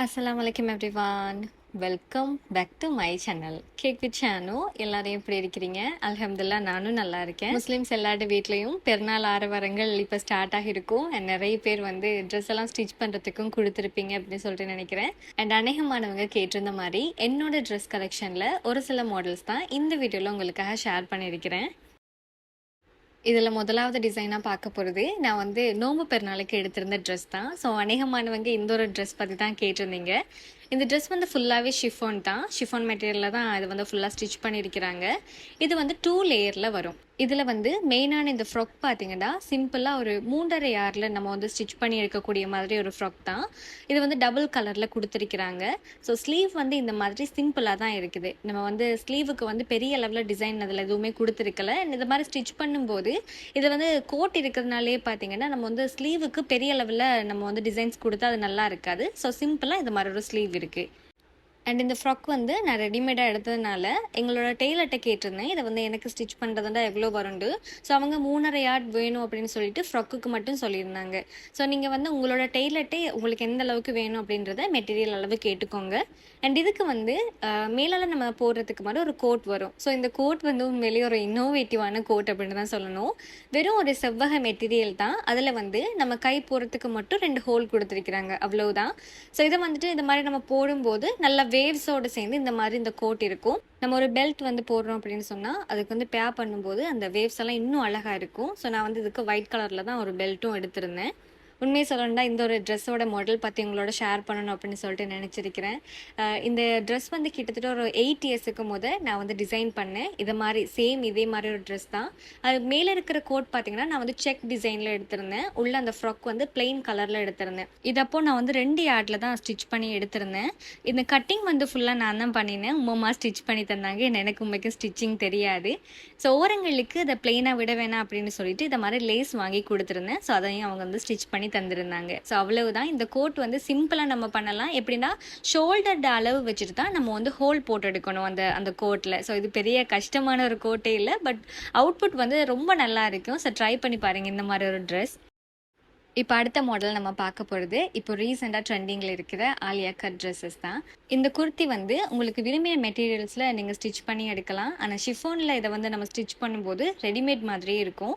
அஸ்லாம் வலைக்கம் everyone welcome back to my channel cake with சேனோ எல்லாரும் எப்படி இருக்கிறீங்க? அலமதுல்லா நானும் நல்லா இருக்கேன். முஸ்லீம்ஸ் எல்லாரோட வீட்லேயும் பெருநாள் ஆரவாரங்கள் இப்போ ஸ்டார்ட் ஆகிருக்கும். அண்ட் நிறைய பேர் வந்து ட்ரெஸ் எல்லாம் ஸ்டிச் பண்ணுறதுக்கும் கொடுத்துருப்பீங்க அப்படின்னு சொல்லிட்டு நினைக்கிறேன். அண்ட் அநேகமானவங்க கேட்டிருந்த மாதிரி என்னோட ட்ரெஸ் கலெக்ஷனில் ஒரு சில மாடல்ஸ் தான் இந்த வீடியோவில் உங்களுக்காக ஷேர் பண்ணியிருக்கிறேன். இதில் முதலாவது டிசைனாக பார்க்க போகிறது நான் வந்து நோம்பு பெருநாளைக்கு எடுத்திருந்த ட்ரெஸ் தான். ஸோ அநேகமானவங்க இந்த ஒரு ட்ரெஸ் பற்றி தான் கேட்டிருந்தீங்க. இந்த ட்ரெஸ் வந்து ஃபுல்லாகவே ஷிஃபோன் தான். ஷிஃபோன் மெட்டீரியலில் தான் இது வந்து ஃபுல்லாக ஸ்டிச் பண்ணியிருக்கிறாங்க. இது வந்து டூ லேயரில் வரும். இதில் வந்து மெயினான இந்த ஃப்ராக் பார்த்தீங்கன்னா சிம்பிளாக ஒரு மூன்றரை யாரில் நம்ம வந்து ஸ்டிச் பண்ணி எடுக்கக்கூடிய மாதிரி ஒரு ஃப்ராக் தான். இது வந்து டபுள் கலரில் கொடுத்துருக்கிறாங்க. ஸோ ஸ்லீவ் வந்து இந்த மாதிரி சிம்பிளாக தான் இருக்குது. நம்ம வந்து ஸ்லீவுக்கு வந்து பெரிய லெவலில் டிசைன் அதில் எதுவுமே கொடுத்துருக்கல. இந்த மாதிரி ஸ்டிச் பண்ணும்போது இது வந்து கோட் இருக்கிறதுனாலே பார்த்தீங்கன்னா நம்ம வந்து ஸ்லீவுக்கு பெரிய லெவலில் நம்ம வந்து டிசைன்ஸ் கொடுத்தா அது நல்லா இருக்காது. ஸோ சிம்பிளாக இந்த மாதிரி ஒரு ஸ்லீவ் இருக்குது அண்ட் இந்த ஃப்ராக் வந்து நான் ரெடிமேடாக எடுத்ததுனால எங்களோட டெய்லர்கிட்ட கேட்டிருந்தேன். இதை வந்து எனக்கு ஸ்டிச் பண்ணுறதுண்டா எவ்வளோ வருண்டு ஸோ அவங்க மூணரை யார்ட் வேணும் அப்படின்னு சொல்லிட்டு ஃப்ராக்குக்கு மட்டும் சொல்லியிருந்தாங்க. ஸோ நீங்கள் வந்து உங்களோட டெய்லர்ட்டே உங்களுக்கு எந்த அளவுக்கு வேணும் அப்படின்றத மெட்டீரியல் அளவு கேட்டுக்கோங்க. அண்ட் இதுக்கு வந்து மேலால் நம்ம போடுறதுக்கு மாதிரி ஒரு கோட் வரும். ஸோ இந்த கோட் வந்து உண்மையிலேயே ஒரு இன்னோவேட்டிவான கோட் அப்படின்னு தான் சொல்லணும். வெறும் ஒரு செவ்வக மெட்டீரியல் தான். அதில் வந்து நம்ம கை போடுறதுக்கு மட்டும் ரெண்டு ஹோல் கொடுத்துருக்குறாங்க. அவ்வளோதான் ஸோ இதை வந்துட்டு இந்த மாதிரி நம்ம போடும்போது நல்ல வேவ்ஸோடு சேர்ந்து இந்த மாதிரி இந்த கோட் இருக்கும். நம்ம ஒரு பெல்ட் வந்து போடுறோம் அப்படின்னு சொன்னால் அதுக்கு வந்து பே பண்ணும்போது அந்த வேவ்ஸ் எல்லாம் இன்னும் அழகாக இருக்கும். ஸோ நான் வந்து இதுக்கு ஒயிட் கலரில் தான் ஒரு பெல்ட்டும் எடுத்திருந்தேன். உண்மையை சொல்லணும்னா இந்த ஒரு ட்ரெஸ்ஸோட மாடல் பற்றி உங்களோட ஷேர் பண்ணணும் அப்படின்னு சொல்லிட்டு நினச்சிருக்கிறேன். இந்த ட்ரெஸ் வந்து கிட்டத்தட்ட ஒரு எயிட் இயர்ஸுக்கு முதல் நான் வந்து டிசைன் பண்ணேன். இதை மாதிரி சேம் இதே மாதிரி ஒரு ட்ரெஸ் தான். அது மேலே இருக்கிற கோட் பார்த்தீங்கன்னா நான் வந்து செக் டிசைனில் எடுத்திருந்தேன். உள்ள அந்த ஃப்ராக் வந்து பிளெயின் கலரில் எடுத்திருந்தேன். இதப்போ அப்போ நான் வந்து ரெண்டு யார்டில் தான் ஸ்டிச் பண்ணி எடுத்திருந்தேன். இந்த கட்டிங் வந்து ஃபுல்லாக நான் தான் பண்ணினேன். உமாமா ஸ்டிச் பண்ணி தந்தாங்க. எனக்கு உண்மைக்கு ஸ்டிச்சிங் தெரியாது. ஸோ ஓரங்களுக்கு இதை பிளெயினாக விட வேணாம் அப்படின்னு சொல்லிட்டு இதை மாதிரி லேஸ் வாங்கி கொடுத்துருந்தேன். ஸோ அதையும் அவங்க வந்து ஸ்டிச் பண்ணி தந்திருந்தாங்க. ஸோ அவ்வளவுதான். இந்த கோட் வந்து சிம்பிளாக நம்ம பண்ணலாம். எப்படின்னா ஷோல்டர் அளவு வச்சுட்டு தான் நம்ம வந்து ஹோல் போட்டு எடுக்கணும் அந்த அந்த கோட்டில் ஸோ இது பெரிய கஷ்டமான ஒரு கோட்டே இல்லை பட் அவுட்புட் வந்து ரொம்ப நல்லா இருக்கும். ஸோ ட்ரை பண்ணி பாருங்கள் இந்த மாதிரி ஒரு ட்ரெஸ் இப்போ அடுத்த மாடல் நம்ம பார்க்க போகிறது இப்போ ரீசெண்டாக ட்ரெண்டிங்கில் இருக்கிற ஆலியா கட் ட்ரெஸ்ஸஸ் தான். இந்த குர்த்தி வந்து உங்களுக்கு விரும்பிய மெட்டீரியல்ஸில் நீங்கள் ஸ்டிச் பண்ணி எடுக்கலாம். ஆனால் ஷிஃபோனில் இதை வந்து நம்ம ஸ்டிச் பண்ணும்போது ரெடிமேட் மாதிரியே இருக்கும்.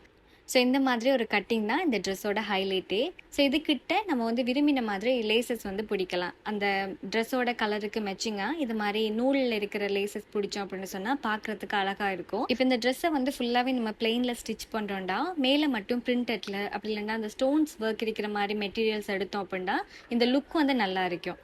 ஸோ இந்த மாதிரி ஒரு கட்டிங் தான் இந்த ட்ரெஸ்ஸோட ஹைலைட்டே ஸோ இதுக்கிட்ட நம்ம வந்து விரும்பின மாதிரி லேசஸ் வந்து பிடிக்கலாம். அந்த ட்ரெஸ்ஸோட கலருக்கு மேட்சிங்காக இது மாதிரி நூலில் இருக்கிற லேசஸ் பிடிச்சோம் அப்படின்னு சொன்னால் பார்க்குறதுக்கு அழகாக இருக்கும். இப்போ இந்த ட்ரெஸ்ஸை வந்து ஃபுல்லாகவே நம்ம பிளெயினில் ஸ்டிச் பண்ணுறோம்டா மேலே மட்டும் பிரிண்டட்ல அப்படி இல்லைன்னா அந்த ஸ்டோன்ஸ் ஒர்க் இருக்கிற மாதிரி மெட்டீரியல்ஸ் எடுத்தோம் அப்படின்னா இந்த லுக் வந்து நல்லா இருக்கும்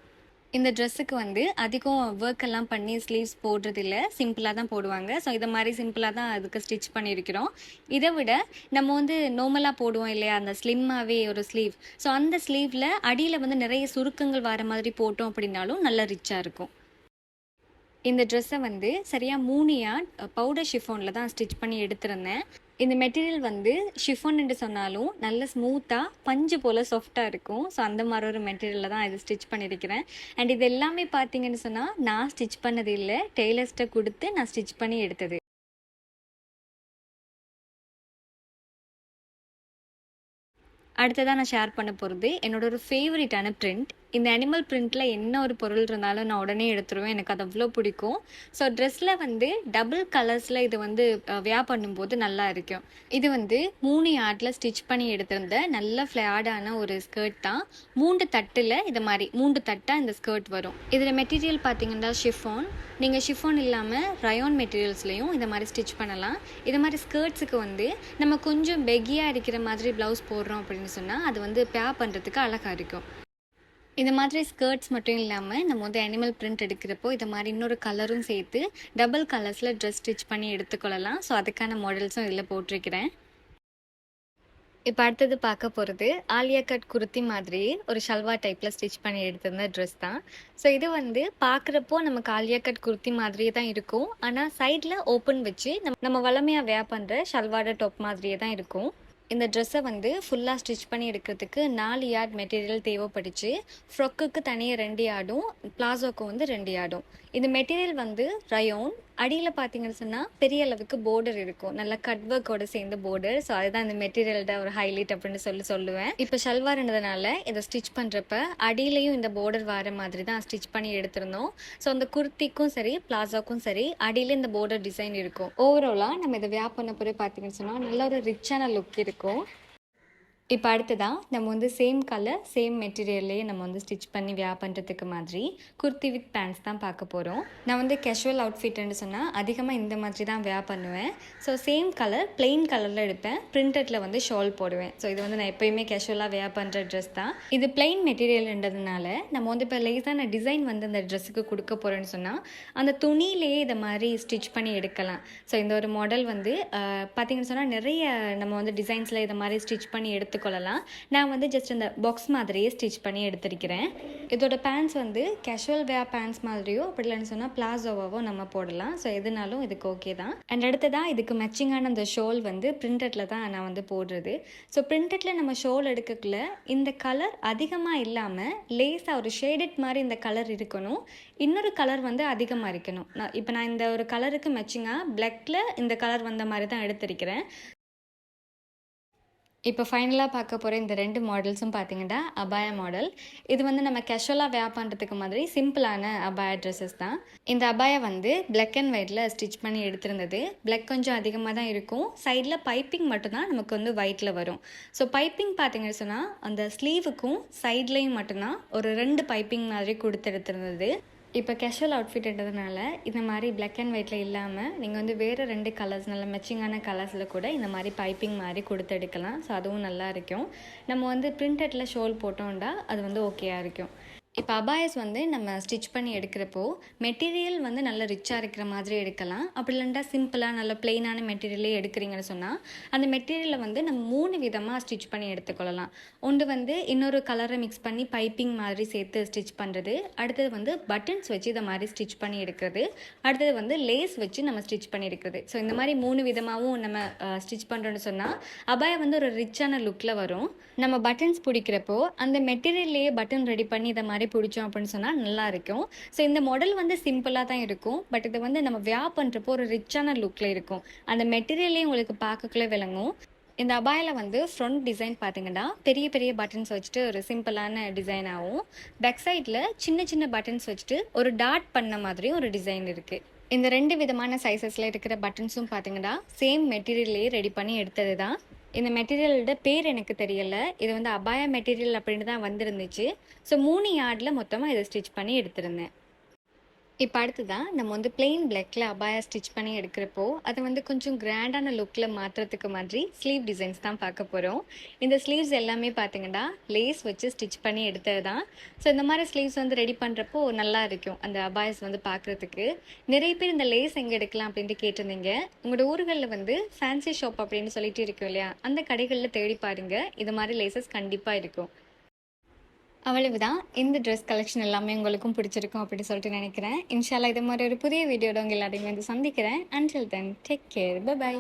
இந்த ட்ரெஸ்ஸுக்கு வந்து அதிகம் ஒர்க் எல்லாம் பண்ணி ஸ்லீவ்ஸ் போடுறது இல்லை சிம்பிளாக தான் போடுவாங்க. ஸோ இதை மாதிரி சிம்பிளாக தான் அதுக்கு ஸ்டிச் பண்ணியிருக்கிறோம். இதை விட நம்ம வந்து நார்மலாக போடுவோம் இல்லையா? அந்த ஸ்லிம்மாகவே ஒரு ஸ்லீவ் ஸோ அந்த ஸ்லீவில் அடியில் வந்து நிறைய சுருக்கங்கள் வர மாதிரி போட்டோம் அப்படின்னாலும் நல்லா ரிச்சாக இருக்கும். இந்த ட்ரெஸ்ஸை வந்து சரியாக மூணு யார்ட் பவுடர் ஷிஃபோனில் தான் ஸ்டிச் பண்ணி எடுத்திருந்தேன். இந்த மெட்டீரியல் வந்து ஷிஃபோன் என்று சொன்னாலும் நல்ல ஸ்மூத்தாக பஞ்சு போல் சாஃப்டாக இருக்கும். ஸோ அந்த மாதிரி ஒரு மெட்டீரியலில் தான் இது ஸ்டிச் பண்ணியிருக்கிறேன் அண்ட் இது எல்லாமே பார்த்தீங்கன்னு சொன்னால் நான் ஸ்டிச் பண்ணது இல்லை. டெய்லர்ஸ்ட்டை கொடுத்து நான் ஸ்டிச் பண்ணி எடுத்தது. அடுத்ததாக நான் ஷேர் பண்ண போகிறது என்னோட ஒரு ஃபேவரட்டான பிரிண்ட் இந்த அனிமல் பிரிண்ட்டில் என்ன ஒரு பொருள் இருந்தாலும் நான் உடனே எடுத்துருவேன். எனக்கு அது அவ்வளோ பிடிக்கும். ஸோ ட்ரெஸ்ஸில் வந்து டபுள் கலர்ஸில் இது வந்து வியா பண்ணும்போது நல்லா இருக்கும். இது வந்து மூணு யார்டில் ஸ்டிச் பண்ணி எடுத்திருந்த நல்ல ஃப்ளாடான ஒரு ஸ்கர்ட் தான். மூன்று தட்டில் இது மாதிரி மூன்று தட்டாக இந்த ஸ்கர்ட் வரும். இதில் மெட்டீரியல் பார்த்தீங்கன்னா ஷிஃபோன் நீங்கள் ஷிஃபோன் இல்லாமல் ரயோன் மெட்டீரியல்ஸ்லையும் இதை மாதிரி ஸ்டிச் பண்ணலாம். இது மாதிரி ஸ்கர்ட்ஸுக்கு வந்து நம்ம கொஞ்சம் பெகியாக இருக்கிற மாதிரி ப்ளவுஸ் போடுறோம் அப்படின்னு சொன்னால் அது வந்து பே பண்ணுறதுக்கு அழகாக இருக்கும். இந்த மாதிரி ஸ்கர்ட்ஸ் மட்டும் இல்லாமல் நம்ம வந்து அனிமல் பிரிண்ட் எடுக்கிறப்போ இது மாதிரி இன்னொரு கலரும் சேர்த்து டபுள் கலர்ஸில் ட்ரெஸ் ஸ்டிச் பண்ணி எடுத்துக்கொள்ளலாம். ஸோ அதுக்கான மாடல்ஸும் இதில் போட்டிருக்கிறேன். இப்போ அடுத்தது பார்க்க போகிறது ஆலியா கட் குர்த்தி மாதிரி ஒரு ஷல்வா டைப்பில் ஸ்டிச் பண்ணி எடுத்திருந்த ட்ரெஸ் தான். ஸோ இது வந்து பார்க்குறப்போ நமக்கு ஆலியா கட் குர்த்தி மாதிரியே தான் இருக்கும். ஆனால் சைடில் ஓப்பன் வச்சு நம்ம நம்ம வளமையாக வேர் பண்ணுற ஷல்வாட டாப் மாதிரியே தான் இருக்கும். இந்த ட்ரெஸ்ஸை வந்து ஃபுல்லாக ஸ்டிச் பண்ணி எடுக்கிறதுக்கு நாலு யார்ட் மெட்டீரியல் தேவைப்பட்டுச்சு ஃப்ரொக்குக்கு தனியாக ரெண்டு யார்டும் பிளாசோக்கு வந்து ரெண்டு யார்டும் இந்த மெட்டீரியல் வந்து ரயோன் அடியில் பார்த்தீங்கன்னு சொன்னால் பெரிய அளவுக்கு போர்டர் இருக்கும். நல்லா கட் ஒர்க்கோட சேர்ந்த போர்டர் ஸோ அதுதான் இந்த மெட்டீரியல்ட ஒரு ஹைலைட் அப்படின்னு சொல்லி சொல்லுவேன். இப்போ ஷல்வார்ன்றதுனால இதை ஸ்டிச் பண்ணுறப்ப அடியிலையும் இந்த போர்டர் வர மாதிரி தான் ஸ்டிச் பண்ணி எடுத்திருந்தோம். ஸோ அந்த குர்த்திக்கும் சரி பிளாசாக்கும் சரி அடியில் இந்த போர்டர் டிசைன் இருக்கும். ஓவராலாக நம்ம இதை வியாப் பண்ண பிறகு பார்த்தீங்கன்னு சொன்னால் நல்ல ஒரு ரிச்சான லுக் இருக்கும். இப்போ அடுத்ததான் நம்ம வந்து சேம் கலர் சேம் மெட்டீரியல்லையே நம்ம வந்து ஸ்டிச் பண்ணி வியா பண்ணுறதுக்கு மாதிரி குர்த்தி வித் பேண்ட்ஸ் தான் பார்க்க போகிறோம் நான் வந்து கேஷுவல் அவுட்ஃபிட்னு சொன்னால் அதிகமாக இந்த மாதிரி தான் வியா பண்ணுவேன். ஸோ சேம் கலர் பிளெயின் கலரில் எடுப்பேன். பிரிண்டடில் வந்து ஷால் போடுவேன். ஸோ இது வந்து நான் எப்பயுமே கேஷுவலாக வியா பண்ணுற ட்ரெஸ் தான். இது பிளெயின் மெட்டீரியல்ன்றதுனால நம்ம வந்து இப்போ லேசான டிசைன் வந்து அந்த ட்ரெஸ்ஸுக்கு கொடுக்க போகிறேன்னு சொன்னால் அந்த துணியிலேயே இதை மாதிரி ஸ்டிச் பண்ணி எடுக்கலாம். ஸோ இந்த ஒரு மாடல் வந்து பார்த்திங்கன்னு பார்த்தீங்கன்னு சொன்னால் நிறைய நம்ம வந்து டிசைன்ஸில் இதை மாதிரி ஸ்டிச் பண்ணி எடுத்து எடுத்துக்கொள்ளலாம். நான் வந்து ஜஸ்ட் இந்த பாக்ஸ் மாதிரியே ஸ்டிச் பண்ணி எடுத்திருக்கிறேன். இதோட பேண்ட்ஸ் வந்து கேஷுவல் வேர் பேண்ட்ஸ் மாதிரியோ அப்படி இல்லைன்னு சொன்னால் பிளாசோவாவோ நம்ம போடலாம். ஸோ எதுனாலும் இதுக்கு ஓகே தான். அண்ட் அடுத்ததாக இதுக்கு மேட்சிங்கான அந்த ஷோல் வந்து பிரிண்டடில் தான் நான் வந்து போடுறது. ஸோ பிரிண்டடில் நம்ம ஷோல் எடுக்கக்குள்ள இந்த கலர் அதிகமாக இல்லாமல் லேஸாக ஒரு ஷேடட் மாதிரி இந்த கலர் இருக்கணும். இன்னொரு கலர் வந்து அதிகமாக இருக்கணும். நான் இப்போ நான் இந்த ஒரு கலருக்கு மேட்சிங்காக பிளாக்ல இந்த கலர் வந்த மாதிரி தான் எடுத்திருக்கிறேன். இப்போ ஃபைனலாக பார்க்க போகிற இந்த ரெண்டு மாடல்ஸும் பார்த்தீங்கன்னா அபாயா மாடல் இது வந்து நம்ம கேஷுவலாக வேர் பண்ணுறதுக்கு மாதிரி சிம்பிளான அபாயா ட்ரெஸ்ஸஸ் தான். இந்த அபாயா வந்து பிளாக் அண்ட் ஒயிட்டில் ஸ்டிச் பண்ணி எடுத்திருந்தது. பிளாக் கொஞ்சம் அதிகமாக தான் இருக்கும். சைடில் பைப்பிங் மட்டும்தான் நமக்கு வந்து ஒயிட்டில் வரும். ஸோ பைப்பிங் பார்த்தீங்கன்னு சொன்னால் அந்த ஸ்லீவுக்கும் சைட்லேயும் மட்டும்தான் ஒரு ரெண்டு பைப்பிங் மாதிரி கொடுத்து எடுத்திருந்தது. இப்போ கேஷுவல் அவுட்ஃபிட்ன்றதுனால இந்த மாதிரி பிளாக் அண்ட் ஒயிட்டில் இல்லாமல் நீங்கள் வந்து வேறு ரெண்டு கலர்ஸ் நல்ல மெச்சிங்கான கலர்ஸில் கூட இந்த மாதிரி பைப்பிங் மாதிரி கொடுத்து எடுக்கலாம். ஸோ அதுவும் நல்லா இருக்கும். நம்ம வந்து பிரிண்டட்டில் ஷோல் போட்டோம்டா அது வந்து ஓகேயாக இருக்கும். இப்போ அபாயஸ் வந்து நம்ம ஸ்டிச் பண்ணி எடுக்கிறப்போ மெட்டீரியல் வந்து நல்ல ரிச்சாக இருக்கிற மாதிரி எடுக்கலாம். அப்படி இல்லைண்டா சிம்பிளாக நல்ல பிளெயினான மெட்டீரியலே எடுக்கிறீங்கன்னு சொன்னால் அந்த மெட்டீரியலை வந்து நம்ம மூணு விதமாக ஸ்டிச் பண்ணி எடுத்துக்கொள்ளலாம். ஒன்று வந்து இன்னொரு கலரை மிக்ஸ் பண்ணி பைப்பிங் மாதிரி சேர்த்து ஸ்டிச் பண்ணுறது அடுத்தது வந்து பட்டன்ஸ் வச்சு இதை மாதிரி ஸ்டிச் பண்ணி எடுக்கிறது. அடுத்தது வந்து லேஸ் வச்சு நம்ம ஸ்டிச் பண்ணி எடுக்கிறது. ஸோ இந்த மாதிரி மூணு விதமாகவும் நம்ம ஸ்டிச் பண்ணுறோன்னு சொன்னால் அபாயம் வந்து ஒரு ரிச்சான லுக்கில் வரும். நம்ம பட்டன்ஸ் பிடிக்கிறப்போ அந்த மெட்டீரியல்லையே பட்டன் ரெடி பண்ணி இதை மாதிரி பிடிச்சோம் அப்படின்னு சொன்னால் நல்லா இருக்கும். ஸோ இந்த மாடல் வந்து சிம்பிளாக தான் இருக்கும். பட் இது வந்து நம்ம வியா பண்ணுறப்போ ஒரு ரிச்சான லுக்கில் இருக்கும். அந்த மெட்டீரியல்லே உங்களுக்கு பார்க்கக்குள்ளே விளங்கும். இந்த அபாயில் வந்து ஃப்ரண்ட் டிசைன் பார்த்தீங்கன்னா பெரிய பெரிய பட்டன்ஸ் வச்சுட்டு ஒரு சிம்பிளான டிசைன் ஆகும் பேக் சைடில் சின்ன சின்ன பட்டன்ஸ் வச்சுட்டு ஒரு டாட் பண்ண மாதிரி ஒரு டிசைன் இருக்குது இந்த ரெண்டு விதமான சைஸஸில் இருக்கிற பட்டன்ஸும் பார்த்தீங்கன்னா சேம் மெட்டீரியல்லையே ரெடி பண்ணி எடுத்தது தான் இந்த மெட்டீரியலோட பேர் எனக்கு தெரியல. இது வந்து அபாயா மெட்டீரியல் அப்படின்னு தான் வந்திருந்துச்சு. ஸோ மூணு யார்டில் மொத்தமாக இதை ஸ்டிச் பண்ணி எடுத்திருந்தேன். இப்போ அடுத்ததான் நம்ம வந்து பிளெயின் பிளாக்ல அபாயா ஸ்டிச் பண்ணி எடுக்கிறப்போ அதை வந்து கொஞ்சம் கிராண்டான லுக்கில் மாற்றுறதுக்கு மாதிரி ஸ்லீவ் டிசைன்ஸ் தான் பார்க்க போகிறோம் இந்த ஸ்லீவ்ஸ் எல்லாமே பார்த்தீங்கன்னா லேஸ் வச்சு ஸ்டிச் பண்ணி எடுத்தது தான். ஸோ இந்த மாதிரி ஸ்லீவ்ஸ் வந்து ரெடி பண்ணுறப்போ நல்லா இருக்கும் அந்த அபாயஸ் வந்து பார்க்குறதுக்கு நிறைய பேர் இந்த லேஸ் எங்கே எடுக்கலாம் அப்படின்ட்டு கேட்டிருந்தீங்க. உங்களோட ஊர்களில் வந்து ஃபேன்சி ஷாப் அப்படின்னு சொல்லிட்டு இருக்கும் இல்லையா? அந்த கடைகளில் தேடி பாருங்க. இது மாதிரி லேசஸ் கண்டிப்பாக இருக்கும். அவ்வளவுதான். இந்த ட்ரெஸ் கலெக்ஷன் எல்லாமே உங்களுக்கும் பிடிச்சிருக்கும் அப்படின்னு சொல்லிட்டு நினைக்கிறேன். இன்ஷால்லா இது மாதிரி ஒரு புதிய வீடியோட உங்க எல்லாரையும் வந்து சந்திக்கிறேன். Until then take care bye